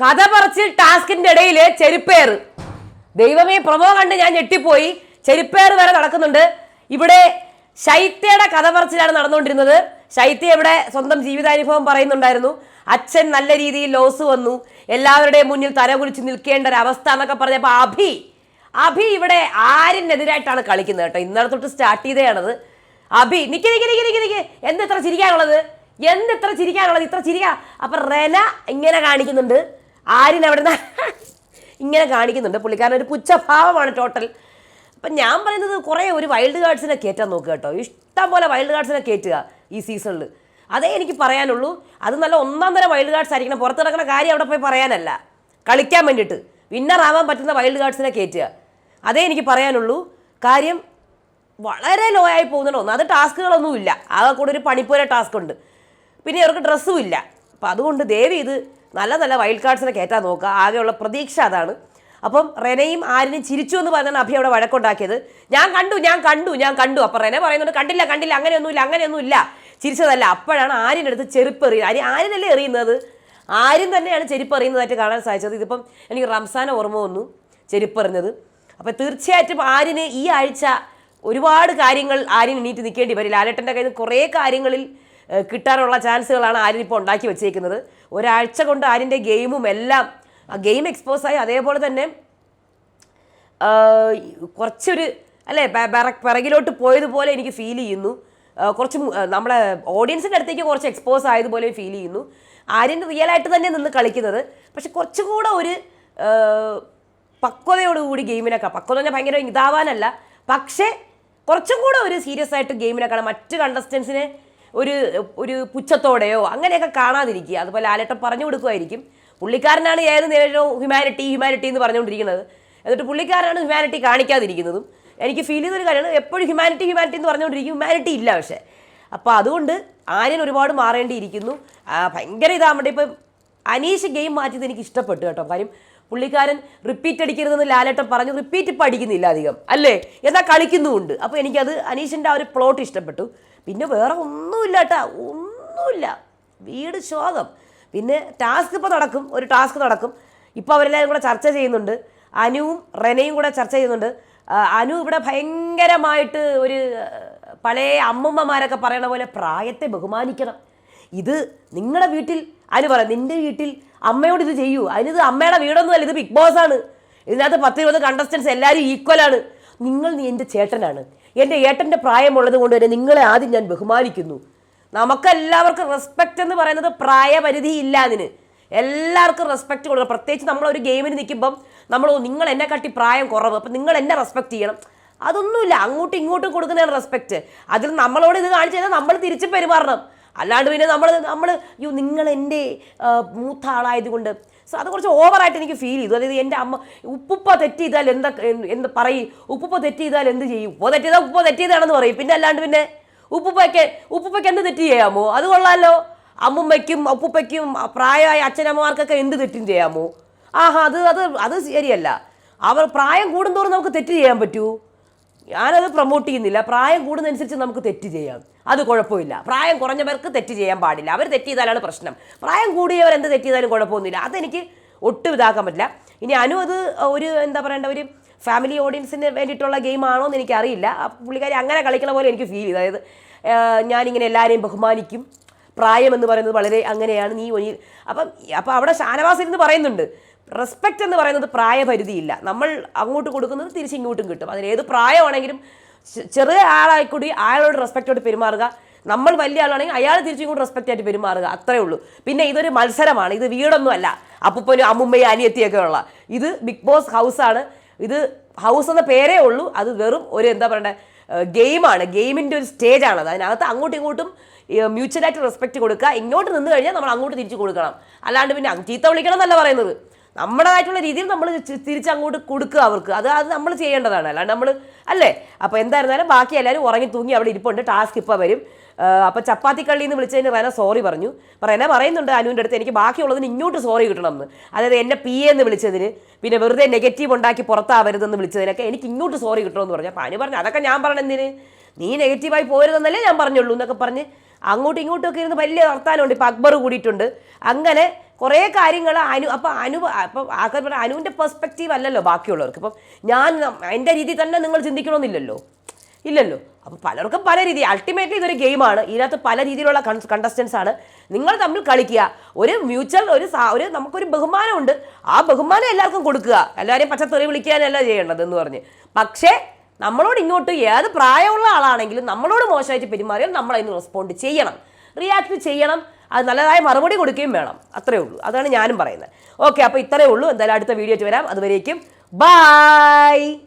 കഥ പറച്ചിൽ ടാസ്കിന്റെ ഇടയിൽ ചെരുപ്പേർ ദൈവമേ പ്രമോ കണ്ട് ഞാൻ ഞെട്ടിപ്പോയി. ചെരുപ്പേർ വരെ നടക്കുന്നുണ്ട്. ഇവിടെ ശൈത്യയുടെ കഥ പറച്ചിലാണ് നടന്നുകൊണ്ടിരുന്നത്. ശൈത്യ ഇവിടെ സ്വന്തം ജീവിതാനുഭവം പറയുന്നുണ്ടായിരുന്നു. അച്ഛൻ നല്ല രീതിയിൽ ലോസ് വന്നു. എല്ലാവരുടെയും മുന്നിൽ തലകുലിച്ച് നിൽക്കേണ്ട ഒരു അവസ്ഥ എന്നൊക്കെ പറഞ്ഞപ്പോൾ അഭി അഭി ഇവിടെ ആരിനെതിരായിട്ടാണ് കളിക്കുന്നത് കേട്ടോ. ഇന്നലെ തൊട്ട് സ്റ്റാർട്ട് ചെയ്തതാണത്. അഭി നിക്ക് നിക്ക് നിക്ക് നിക്ക് നിക്ക്. എന്ത് ഇത്ര ചിരിക്കാനുള്ളത്? എന്ത് ഇത്ര ചിരിക്കാനുള്ളത്? ഇത്ര ചിരിക്ക. അപ്പം റെന ഇങ്ങനെ കാണിക്കുന്നുണ്ട്. ആരിൻ അവിടെ ഇങ്ങനെ കാണിക്കുന്നുണ്ട്. പുള്ളിക്കാരൻ ഒരു പുച്ഛഭാവമാണ് ടോട്ടൽ അപ്പം ഞാൻ പറയുന്നത് കുറേ ഒരു വൈൽഡ് കാർഡ്സിനെ കയറ്റാൻ നോക്കുക കേട്ടോ. ഇഷ്ടം പോലെ വൈൽഡ് കാർഡ്സിനെ കയറ്റുക ഈ സീസണിൽ അതേ എനിക്ക് പറയാനുള്ളൂ. അത് നല്ല ഒന്നാം തരം വൈൽഡ് കാർഡ്സ് ആയിരിക്കണം. പുറത്ത് കാര്യം അവിടെ പോയി പറയാനല്ല. കളിക്കാൻ വേണ്ടിയിട്ട്. വിന്നർ ആവാൻ പറ്റുന്ന വൈൽഡ് കാർഡ്സിനെ കയറ്റുക അതേ എനിക്ക് പറയാനുള്ളൂ. കാര്യം വളരെ ലോ ആയി പോകുന്നുണ്ട്. അത് ടാസ്കുകളൊന്നുമില്ല. ആകെ കൂടെ ഒരു പണിപ്പോര ടാസ്ക് ഉണ്ട് പിന്നെ അവർക്ക് ഡ്രസ്സും ഇല്ല. അപ്പം അതുകൊണ്ട് ദേവി ഇത് നല്ല നല്ല വൈൽഡ് കാർഡ്സിനെ കയറ്റാൻ നോക്കുക. ആകെയുള്ള പ്രതീക്ഷ അതാണ്. അപ്പം റെനയും ആരിനും ചിരിച്ചു എന്ന് പറഞ്ഞാണ് അഭി അവിടെ വഴക്കുണ്ടാക്കിയത്. ഞാൻ കണ്ടു ഞാൻ കണ്ടു ഞാൻ കണ്ടു. അപ്പം റെന പറയുന്നുണ്ട് കണ്ടില്ല കണ്ടില്ല അങ്ങനെയൊന്നുമില്ല അങ്ങനെയൊന്നുമില്ല. ചിരിച്ചതല്ല. അപ്പോഴാണ് ആര്യനെടുത്ത് ചെരുപ്പ് എറിയുന്നത് ആര്യ ആര്യനല്ലേ എറിയുന്നത്? ആരും തന്നെയാണ് ചെരുപ്പ് എറിയുന്നതായിട്ട് കാണാൻ സാധിച്ചത്. ഇതിപ്പം എനിക്ക് റംസാനെ ഓർമ്മ വന്നു ചെരുപ്പ് എറിഞ്ഞത് അപ്പം തീർച്ചയായിട്ടും ആര്യന് ഈ ആഴ്ച ഒരുപാട് കാര്യങ്ങൾ ആര്യൻ എണീറ്റ് നിൽക്കേണ്ടി വരും ലാലേട്ടന്റെ കയ്യിൽ നിന്ന് കുറേ കാര്യങ്ങളിൽ കിട്ടാനുള്ള ചാൻസുകളാണ് ആര്യൻ ഇപ്പോൾ ഉണ്ടാക്കി വെച്ചേക്കുന്നത്. ഒരാഴ്ച കൊണ്ട് ആര്യന്റെ ഗെയിമും എല്ലാം ആ ഗെയിം എക്സ്പോസ് ആയി. അതേപോലെ തന്നെ കുറച്ചൊരു അല്ലേ പിറകിലോട്ട് പോയതുപോലെ എനിക്ക് ഫീൽ ചെയ്യുന്നു. കുറച്ച് നമ്മളെ ഓഡിയൻസിന്റെ അടുത്തേക്ക് കുറച്ച് എക്സ്പോസ് ആയതുപോലെ ഫീൽ ചെയ്യുന്നു. ആര്യൻ റിയലായിട്ട് തന്നെ നിന്ന് കളിക്കുന്നത്. പക്ഷെ കുറച്ചുകൂടെ ഒരു പക്വതയോടുകൂടി ഗെയിമിനൊക്കെ പക്വത പറഞ്ഞാൽ ഭയങ്കര ഇതാവാനല്ല. പക്ഷേ കുറച്ചും കൂടെ ഒരു സീരിയസ് ആയിട്ട് ഗെയിമിനെ കാണാം മറ്റ് കണ്ടസ്റ്റൻസിനെ ഒരു ഒരു പുച്ഛത്തോടെയോ അങ്ങനെയൊക്കെ കാണാതിരിക്കുക. അതുപോലെ ലാലേട്ടൻ പറഞ്ഞു കൊടുക്കുമായിരിക്കും. പുള്ളിക്കാരനാണ് ഏത് നേരവും ഹ്യൂമാനിറ്റി ഹ്യൂമാനിറ്റി എന്ന് പറഞ്ഞുകൊണ്ടിരിക്കുന്നത്. എന്നിട്ട് പുള്ളിക്കാരനാണ് ഹ്യൂമാനിറ്റി കാണിക്കാതിരിക്കുന്നതും. എനിക്ക് ഫീൽ ചെയ്തൊരു കാര്യമാണ് എപ്പോഴും ഹ്യൂമാനിറ്റി ഹ്യൂമാനിറ്റി എന്ന് പറഞ്ഞുകൊണ്ടിരിക്കും. ഹ്യൂമാനിറ്റി ഇല്ല പക്ഷേ. അപ്പോൾ അതുകൊണ്ട് ആര്യൻ ഒരുപാട് മാറേണ്ടിയിരിക്കുന്നു. ഭയങ്കര ഇതാകുമ്പോൾ ഇപ്പം അനീഷ് ഗെയിം മാറ്റിയത് എനിക്ക് ഇഷ്ടപ്പെട്ടു കേട്ടോ. കാര്യം പുള്ളിക്കാരൻ റിപ്പീറ്റ് അടിക്കരുതെന്ന് ലാലേട്ടൻ പറഞ്ഞു. റിപ്പീറ്റ് ഇപ്പം അടിക്കുന്നില്ല അധികം. അല്ലേ? എന്നാൽ കളിക്കുന്നുമുണ്ട്. അപ്പോൾ എനിക്കത് അനീഷിന്റെ ആ ഒരു പ്ലോട്ട് ഇഷ്ടപ്പെട്ടു. പിന്നെ വേറെ ഒന്നുമില്ല കേട്ടോ ഒന്നുമില്ല. വീട് ശോകം. പിന്നെ ടാസ്ക് ഇപ്പോൾ നടക്കും. ഒരു ടാസ്ക് നടക്കും. ഇപ്പോൾ അവരെല്ലാവരും കൂടെ ചർച്ച ചെയ്യുന്നുണ്ട്. അനുവും റെനയും കൂടെ ചർച്ച ചെയ്യുന്നുണ്ട്. അനു ഇവിടെ ഭയങ്കരമായിട്ട് ഒരു പഴയ അമ്മമ്മമാരൊക്കെ പറയണ പോലെ പ്രായത്തെ ബഹുമാനിക്കണം. ഇത് നിങ്ങളുടെ വീട്ടിൽ അനു പറയാം നിന്റെ വീട്ടിൽ അമ്മയോട് ഇത് ചെയ്യൂ. അതിനിത് അമ്മയുടെ വീടൊന്നുമല്ല ഇത് ബിഗ് ബോസ് ആണ് ഇതിനകത്ത് പത്ത് ഇരുപത് കണ്ടസ്റ്റൻസ് എല്ലാവരും ഈക്വലാണ് നിങ്ങൾ നീ എന്റെ ചേട്ടനാണ്. എന്റെ ഏട്ടന്റെ പ്രായമുള്ളത് കൊണ്ട് തന്നെ നിങ്ങളെ ആദ്യം ഞാൻ ബഹുമാനിക്കുന്നു. നമുക്കെല്ലാവർക്കും റെസ്പെക്റ്റ് എന്ന് പറയുന്നത് പ്രായപരിധി ഇല്ല അതിന്. എല്ലാവർക്കും റെസ്പെക്റ്റ് കൊടുക്കണം. പ്രത്യേകിച്ച് നമ്മളൊരു ഗെയിമിന് നിൽക്കുമ്പം നമ്മൾ നിങ്ങൾ എന്നെ കാട്ടി പ്രായം കുറവ്. അപ്പം നിങ്ങൾ എന്നെ റെസ്പെക്റ്റ് ചെയ്യണം. അതൊന്നുമില്ല. അങ്ങോട്ടും ഇങ്ങോട്ടും കൊടുക്കുന്നതാണ് റെസ്പെക്റ്റ് അതിൽ നമ്മളോട് ഇത് കാണിച്ചു കഴിഞ്ഞാൽ നമ്മൾ തിരിച്ച് പെരുമാറണം. അല്ലാണ്ട് പിന്നെ നമ്മൾ നമ്മൾ യു നിങ്ങൾ എന്റെ മൂത്ത ആളായതുകൊണ്ട് സോ അത് കുറച്ച് ഓവറായിട്ട് എനിക്ക് ഫീൽ ചെയ്തു. അതായത് എന്റെ അമ്മ ഉപ്പുപ്പ തെറ്റ് ചെയ്താൽ എന്താ എന്ത് പറയും? ഉപ്പുപ്പ തെറ്റ് ചെയ്താൽ എന്ത് ചെയ്യും? ഉപ്പ തെറ്റ് ചെയ്താൽ ഉപ്പ തെറ്റ് ചെയ്താണെന്ന് പറയും. പിന്നെ അല്ലാണ്ട് പിന്നെ ഉപ്പുപ്പയ്ക്ക് ഉപ്പുപ്പയ്ക്ക് എന്ത് തെറ്റ് ചെയ്യാമോ? അത് കൊള്ളാമല്ലോ അമ്മുമ്മയ്ക്കും ഉപ്പുപ്പയ്ക്കും പ്രായമായ അച്ഛനമ്മമാർക്കൊക്കെ എന്ത് തെറ്റും ചെയ്യാമോ? ആഹാ അത് അത് അത് ശരിയല്ല. അവർ പ്രായം കൂടുന്തോറും നമുക്ക് തെറ്റ് ചെയ്യാൻ പറ്റൂ. ഞാനത് പ്രൊമോട്ട് ചെയ്യുന്നില്ല. പ്രായം കൂടുന്നതനുസരിച്ച് നമുക്ക് തെറ്റ് ചെയ്യാം. അത് കുഴപ്പമില്ല. പ്രായം കുറഞ്ഞവർക്ക് തെറ്റ് ചെയ്യാൻ പാടില്ല. അവർ തെറ്റ് ചെയ്താലാണ് പ്രശ്നം. പ്രായം കൂടിയവർ എന്ത് തെറ്റ് ചെയ്താലും കുഴപ്പമൊന്നുമില്ല. അതെനിക്ക് ഒട്ടും ഇതാക്കാൻ പറ്റില്ല. ഇനി അനു അത് ഒരു എന്താ പറയേണ്ട ഒരു ഫാമിലി ഓഡിയൻസിന് വേണ്ടിയിട്ടുള്ള ഗെയിമാണോ എന്ന് എനിക്കറിയില്ല. പുള്ളിക്കാരി അങ്ങനെ കളിക്കണ പോലെ എനിക്ക് ഫീൽ ചെയ്തു. അതായത് ഞാനിങ്ങനെ എല്ലാവരെയും ബഹുമാനിക്കും. പ്രായം എന്ന് പറയുന്നത് വളരെ അങ്ങനെയാണ്. നീ ഒനി അപ്പം അപ്പം അവിടെ ഷാനവാസ് ഇരുന്ന് പറയുന്നുണ്ട്. റെസ്പെക്റ്റ് എന്ന് പറയുന്നത് പ്രായപരിധിയില്ല. നമ്മൾ അങ്ങോട്ട് കൊടുക്കുന്നത് തിരിച്ച് ഇങ്ങോട്ടും കിട്ടും. അതിന് ഏത് പ്രായമാണെങ്കിലും ചെറിയ ആളായിക്കൂടി കൂടി അയാളോട് റെസ്പെക്റ്റോട് പെരുമാറുക. നമ്മൾ വലിയ ആളാണെങ്കിൽ അയാൾ തിരിച്ചും ഇങ്ങോട്ട് റെസ്പെക്റ്റ് ആയിട്ട് പെരുമാറുക. അത്രേ ഉള്ളൂ. പിന്നെ ഇതൊരു മത്സരമാണ്. ഇത് വീടൊന്നും അല്ല അപ്പൂപ്പനും അമ്മുമ്മയും അനിയത്തിയൊക്കെ ഉള്ള. ഇത് ബിഗ് ബോസ് ഹൗസാണ് ഇത് ഹൗസ് എന്ന പേരേ ഉള്ളൂ. അത് വെറും ഒരു എന്താ പറയണ്ടേ ഗെയിമാണ്. ഗെയിമിന്റെ ഒരു സ്റ്റേജാണ് അത് അതിനകത്ത് അങ്ങോട്ടും ഇങ്ങോട്ടും മ്യൂച്വലായിട്ട് റെസ്പെക്റ്റ് കൊടുക്കുക. ഇങ്ങോട്ട് നിന്ന് കഴിഞ്ഞാൽ നമ്മൾ അങ്ങോട്ട് തിരിച്ചു കൊടുക്കണം. അല്ലാണ്ട് പിന്നെ ചീത്ത വിളിക്കണം എന്നല്ല പറയുന്നത്. നമ്മുടേതായിട്ടുള്ള രീതിയിൽ നമ്മൾ തിരിച്ച് അങ്ങോട്ട് കൊടുക്കുക അവർക്ക്. അത് അത് നമ്മൾ ചെയ്യേണ്ടതാണ്. അല്ലാണ്ട് നമ്മൾ അല്ലേ? അപ്പോൾ എന്തായിരുന്നാലും ബാക്കി എല്ലാവരും ഉറങ്ങി തൂങ്ങി അവിടെ ഇരിപ്പുണ്ട്. ടാസ്ക് ഇപ്പോൾ വരും. അപ്പോൾ ചപ്പാത്തി കള്ളി എന്ന് വിളിച്ചതിന് റെന സോറി പറഞ്ഞു. അപ്പോൾ റെന പറയുന്നുണ്ട് അനുവിന്റെ അടുത്ത്? എനിക്ക് ബാക്കിയുള്ളതിന് ഇങ്ങോട്ട് സോറി കിട്ടണമെന്ന്. അതായത് എന്നെ പി എന്ന് വിളിച്ചതിന്. പിന്നെ വെറുതെ നെഗറ്റീവ് ഉണ്ടാക്കി പുറത്താവരുതെന്ന് വിളിച്ചതിനൊക്കെ എനിക്ക് ഇങ്ങോട്ട് സോറി കിട്ടണമെന്ന് പറഞ്ഞു. അപ്പോൾ അനു പറഞ്ഞു അതൊക്കെ ഞാൻ പറഞ്ഞെന്തിന്? നീ നെഗറ്റീവായി പോരുതെന്നല്ലേ ഞാൻ പറഞ്ഞുള്ളൂ എന്നൊക്കെ പറഞ്ഞ് അങ്ങോട്ടും ഇങ്ങോട്ടും ഒക്കെ ഇരുന്ന് വലിയ വർത്താനമുണ്ട്. ഇപ്പം അക്ബർ കൂടിയിട്ടുണ്ട്. അങ്ങനെ കുറേ കാര്യങ്ങൾ അനു അപ്പൊ അനു അപ്പം ആൾക്കാർ പറഞ്ഞ അനുവിന്റെ പെർസ്പെക്റ്റീവ് അല്ലല്ലോ ബാക്കിയുള്ളവർക്ക്. ഇപ്പം ഞാൻ എന്റെ രീതി തന്നെ നിങ്ങൾ ചിന്തിക്കണമെന്നില്ലല്ലോ. ഇല്ലല്ലോ. അപ്പോൾ പലർക്കും പല രീതി. അൾട്ടിമേറ്റ്ലി ഇതൊരു ഗെയിമാണ് ഇതിനകത്ത് പല രീതിയിലുള്ള കണ്ടസ്റ്റൻസ് ആണ്. നിങ്ങൾ തമ്മിൽ കളിക്കുക. ഒരു മ്യൂച്വൽ ഒരു ഒരു നമുക്കൊരു ബഹുമാനമുണ്ട്. ആ ബഹുമാനം എല്ലാവർക്കും കൊടുക്കുക. എല്ലാവരെയും പച്ചത്തെറി വിളിക്കാനല്ല ചെയ്യേണ്ടത് എന്ന് പറഞ്ഞ്. പക്ഷേ നമ്മളോട് ഇങ്ങോട്ട് ഏത് പ്രായമുള്ള ആളാണെങ്കിലും നമ്മളോട് മോശമായിട്ട് പെരുമാറിയാൽ നമ്മൾ അതിന് റെസ്പോണ്ട് ചെയ്യണം. റിയാക്ട് ചെയ്യണം. അത് നല്ലതായ മറുപടി കൊടുക്കുകയും വേണം. അത്രേ ഉള്ളൂ. അതാണ് ഞാനും പറയുന്നത്. ഓക്കെ അപ്പോൾ ഇത്രയേ ഉള്ളൂ. എന്തായാലും അടുത്ത വീഡിയോ വരാം. അതുവരേക്കും. ബൈ